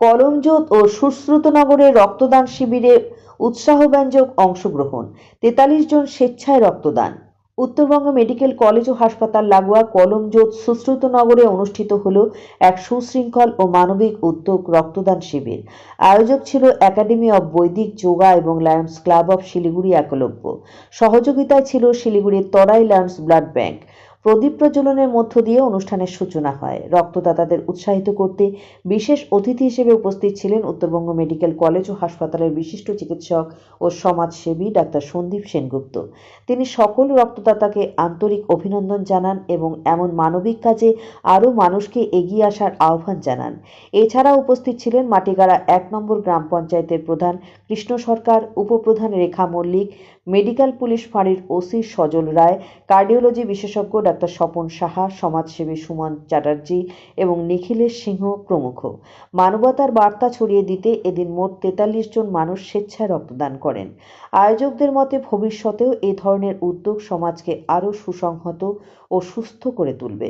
কলমজোত ও সুশ্রুতনগরে রক্তদান শিবিরে উৎসাহব্যঞ্জক অংশগ্রহণ। তেতাল্লিশ জন স্বেচ্ছায় রক্তদান। উত্তরবঙ্গ মেডিকেল কলেজ ও হাসপাতাল লাগোয়া কলমজোত সুশ্রুতনগরে অনুষ্ঠিত হল এক সুশৃঙ্খল ও মানবিক উদ্যোগ রক্তদান শিবির। আয়োজক ছিল একাডেমি অব বৈদিক যোগা এবং Lions Club of Siliguri Eklavya. সহযোগিতায় ছিল শিলিগুড়ির তরাই লায়ন্স ব্লাড ব্যাংক। প্রদীপ প্রজ্বলনের মধ্য দিয়ে অনুষ্ঠানের সূচনা হয়। রক্তদাতাদের উৎসাহিত করতে বিশেষ অতিথি হিসেবে উপস্থিত ছিলেন উত্তরবঙ্গ মেডিকেল কলেজ ও হাসপাতালের বিশিষ্ট চিকিৎসক ও সমাজসেবী ডাক্তার সন্দীপ সেনগুপ্ত। তিনি সকল রক্তদাতাকে আন্তরিক অভিনন্দন জানান এবং এমন মানবিক কাজে আরও মানুষকে এগিয়ে আসার আহ্বান জানান। এছাড়া উপস্থিত ছিলেন মাটিগাড়া এক নম্বর গ্রাম পঞ্চায়েতের প্রধান কৃষ্ণ সরকার, উপপ্রধান রেখা মল্লিক, মেডিকেল পুলিশ ফাঁড়ির ওসি সজল রায়, কার্ডিওলজি বিশেষজ্ঞ ডাক্তার স্বপন সাহা, সমাজসেবী সুমন চ্যাটার্জি এবং নিখিলেশ সিংহ প্রমুখ। মানবতার বার্তা ছড়িয়ে দিতে এদিন মোট তেতাল্লিশ জন মানুষ স্বেচ্ছায় রক্তদান করেন। আয়োজকদের মতে, ভবিষ্যতেও এ ধরনের উদ্যোগ সমাজকে আরও সুসংহত ও সুস্থ করে তুলবে।